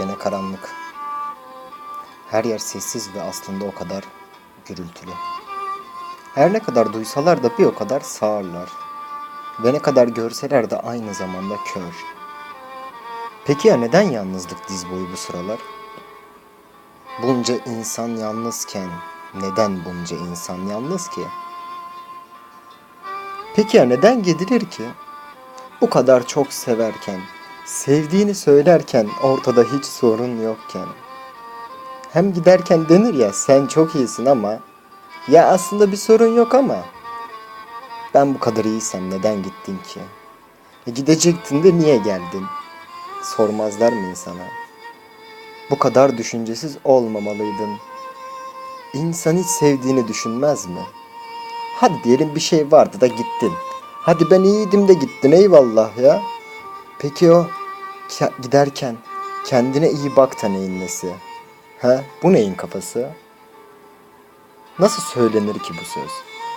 Gene karanlık. Her yer sessiz ve aslında o kadar gürültülü. Her ne kadar duysalar da bir o kadar sağırlar. Ve ne kadar görseler de aynı zamanda kör. Peki ya neden yalnızlık diz boyu bu sıralar? Bunca insan yalnızken neden bunca insan yalnız ki? Peki ya neden gidilir ki? Bu kadar çok severken, sevdiğini söylerken ortada hiç sorun yokken. Hem giderken denir ya sen çok iyisin ama ya aslında bir sorun yok ama ben bu kadar iyiysem neden gittin ki? E gidecektin de niye geldin? Sormazlar mı insana? Bu kadar düşüncesiz olmamalıydın. İnsan hiç sevdiğini düşünmez mi? Hadi diyelim bir şey vardı da gittin. Hadi ben iyiydim de gittin eyvallah ya. Peki o ke- giderken kendine iyi bak da neyin nesi? Ha? Bu neyin kafası? Nasıl söylenir ki bu söz?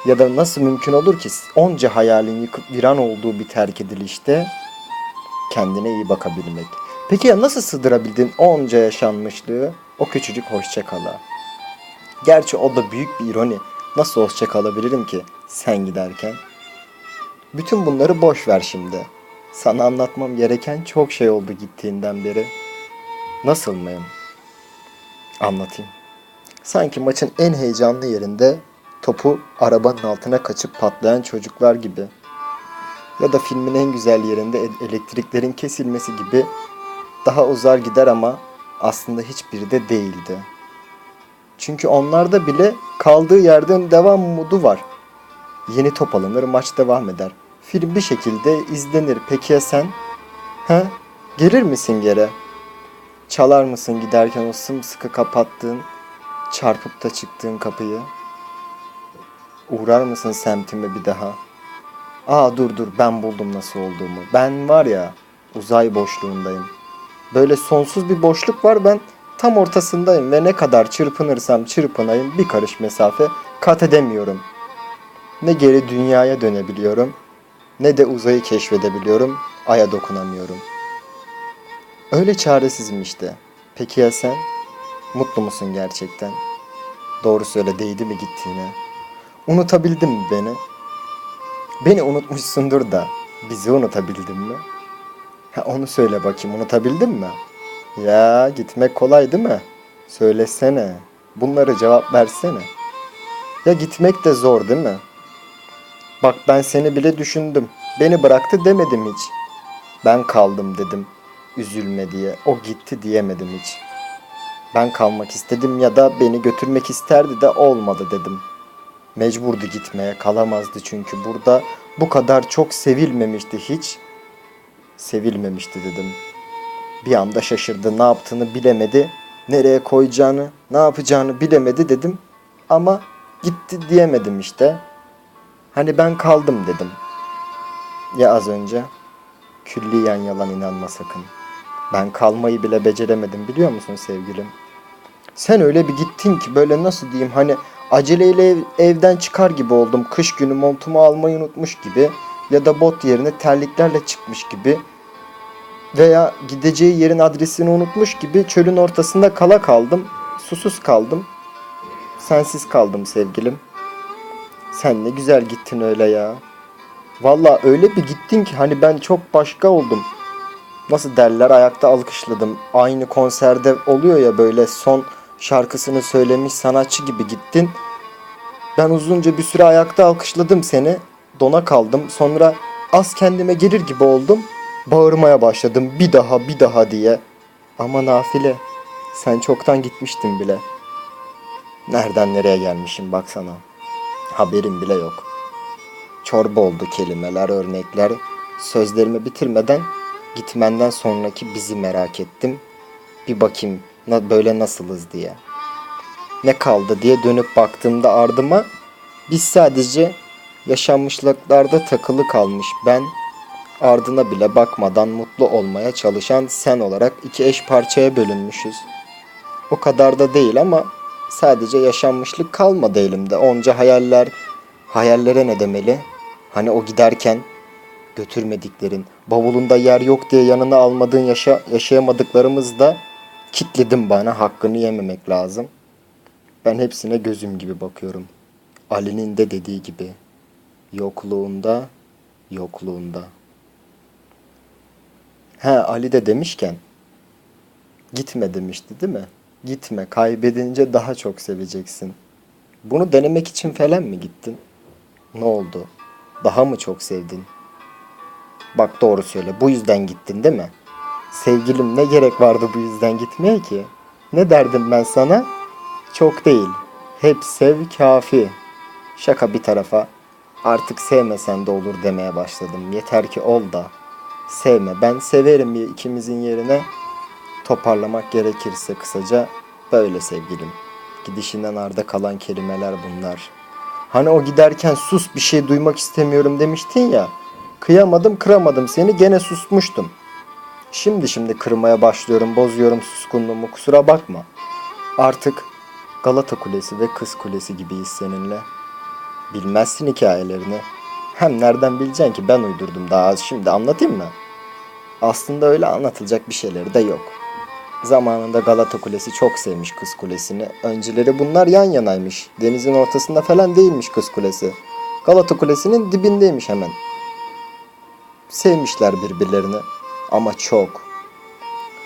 Ya da nasıl mümkün olur ki onca hayalin yıkıp viran olduğu bir terk edilişte kendine iyi bakabilmek? Peki ya nasıl sığdırabildin onca yaşanmışlığı o küçücük hoşça kala? Gerçi o da büyük bir ironi. Nasıl hoşça kalabilirim ki sen giderken? Bütün bunları boş ver şimdi. Sana anlatmam gereken çok şey oldu gittiğinden beri. Nasıl mıyım? Anlatayım. Sanki maçın en heyecanlı yerinde topu arabanın altına kaçıp patlayan çocuklar gibi. Ya da filmin en güzel yerinde elektriklerin kesilmesi gibi daha uzar gider ama aslında hiçbiri de değildi. Çünkü onlarda bile kaldığı yerden devam umudu var. Yeni top alınır, maç devam eder. Film bir şekilde izlenir. Peki ya sen? He? Gelir misin geri? Çalar mısın giderken o sımsıkı kapattığın, çarpıp da çıktığın kapıyı? Uğrar mısın semtime bir daha? Aa dur dur ben buldum nasıl olduğumu. Ben var ya uzay boşluğundayım. Böyle sonsuz bir boşluk var ben tam ortasındayım ve ne kadar çırpınırsam çırpınayım bir karış mesafe kat edemiyorum. Ne geri dünyaya dönebiliyorum ne de uzayı keşfedebiliyorum, aya dokunamıyorum. Öyle çaresizim işte. Peki ya sen? Mutlu musun gerçekten? Doğru söyle değdi mi gittiğine? Unutabildin mi beni? Beni unutmuşsundur da bizi unutabildin mi? Ha, onu söyle bakayım unutabildin mi? Ya gitmek kolay değil mi? Söylesene. Bunları cevap versene. Ya gitmek de zor değil mi? Bak ben seni bile düşündüm. Beni bıraktı demedim hiç. Ben kaldım dedim. Üzülme diye. O gitti diyemedim hiç. Ben kalmak istedim ya da beni götürmek isterdi de olmadı dedim. Mecburdu gitmeye kalamazdı çünkü burada bu kadar çok sevilmemişti hiç. Sevilmemişti dedim. Bir anda şaşırdı ne yaptığını bilemedi. Nereye koyacağını ne yapacağını bilemedi dedim. Ama gitti diyemedim işte. Hani ben kaldım dedim. Ya az önce? Külliyen yalan inanma sakın. Ben kalmayı bile beceremedim biliyor musun sevgilim? Sen öyle bir gittin ki böyle nasıl diyeyim hani aceleyle ev- evden çıkar gibi oldum. Kış günü montumu almayı unutmuş gibi ya da bot yerine terliklerle çıkmış gibi veya gideceği yerin adresini unutmuş gibi çölün ortasında kala kaldım. Susuz kaldım. Sensiz kaldım sevgilim. Sen ne güzel gittin öyle ya. Valla öyle bir gittin ki hani ben çok başka oldum. Nasıl derler ayakta alkışladım. Aynı konserde oluyor ya böyle son şarkısını söylemiş sanatçı gibi gittin. Ben uzunca bir süre ayakta alkışladım seni. Dona kaldım. Sonra az kendime gelir gibi oldum. Bağırmaya başladım bir daha bir daha diye. Ama nafile sen çoktan gitmiştin bile. Nereden nereye gelmişim baksana. Haberim bile yok. Çorba oldu kelimeler, örnekler. Sözlerimi bitirmeden gitmenden sonraki bizi merak ettim. Bir bakayım böyle nasılız diye. Ne kaldı diye dönüp baktığımda ardıma biz sadece yaşanmışlıklarda takılı kalmış ben ardına bile bakmadan mutlu olmaya çalışan sen olarak iki eş parçaya bölünmüşüz. O kadar da değil ama sadece yaşanmışlık kalmadı elimde. Onca hayaller, hayallere ne demeli? Hani o giderken götürmediklerin, bavulunda yer yok diye yanına almadığın yaşa, yaşayamadıklarımız da Kitledim bana hakkını yememek lazım. Ben hepsine gözüm gibi bakıyorum. Ali'nin de dediği gibi. Yokluğunda, yokluğunda. He Ali de demişken gitme demişti değil mi? Gitme kaybedince daha çok seveceksin. Bunu denemek için falan mı gittin? Ne oldu? Daha mı çok sevdin? Bak doğru söyle. Bu yüzden gittin değil mi? Sevgilim ne gerek vardı bu yüzden gitmeye ki? Ne derdim ben sana? Çok değil. Hep sev kafi. Şaka bir tarafa. Artık sevmesen de olur demeye başladım. Yeter ki ol da. Sevme. Ben severim ikimizin yerine. Toparlamak gerekirse kısaca böyle sevgilim. Gidişinden arda kalan kelimeler bunlar. Hani o giderken sus bir şey duymak istemiyorum demiştin ya. Kıyamadım kıramadım seni gene susmuştum. Şimdi şimdi kırmaya başlıyorum bozuyorum suskunluğumu kusura bakma. Artık Galata Kulesi ve Kız Kulesi gibiyiz seninle. Bilmezsin hikayelerini. Hem nereden bileceksin ki ben uydurdum daha az şimdi anlatayım mı? Aslında öyle anlatılacak bir şeyleri de yok. Zamanında Galata Kulesi çok sevmiş Kız Kulesi'ni. Önceleri bunlar yan yanaymış. Denizin ortasında falan değilmiş Kız Kulesi. Galata Kulesi'nin dibindeymiş hemen. Sevmişler birbirlerini ama çok.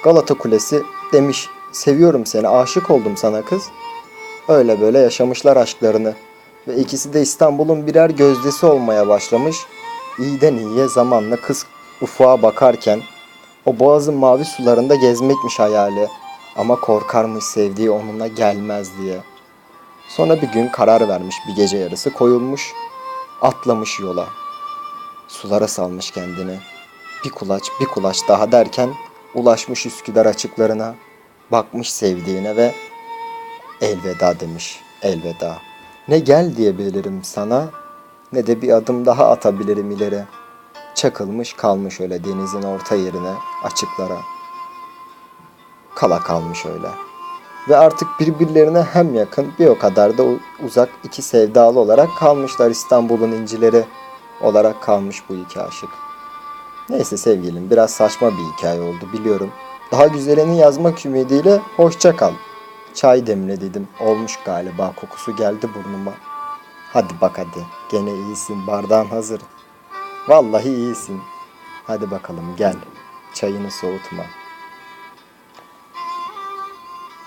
Galata Kulesi demiş seviyorum seni aşık oldum sana kız. Öyle böyle yaşamışlar aşklarını. Ve ikisi de İstanbul'un birer gözdesi olmaya başlamış. İyiden iyiye zamanla kız ufuğa bakarken o boğazın mavi sularında gezmekmiş hayali. Ama korkarmış sevdiği onunla gelmez diye. Sonra bir gün karar vermiş bir gece yarısı koyulmuş, atlamış yola. Sulara salmış kendini. Bir kulaç bir kulaç daha derken ulaşmış Üsküdar açıklarına. Bakmış sevdiğine ve elveda demiş elveda. Ne gel diyebilirim sana ne de bir adım daha atabilirim ileri. Çakılmış kalmış öyle denizin orta yerine açıklara. Kala kalmış öyle. Ve artık birbirlerine hem yakın bir o kadar da uzak iki sevdalı olarak kalmışlar İstanbul'un incileri olarak kalmış bu iki aşık. Neyse sevgilim biraz saçma bir hikaye oldu biliyorum. Daha güzelini yazmak ümidiyle hoşça kal. Çay demlediydim. Olmuş galiba kokusu geldi burnuma. Hadi bak hadi. Gene iyisin bardağın hazır. Vallahi iyisin. Hadi bakalım gel. Çayını soğutma.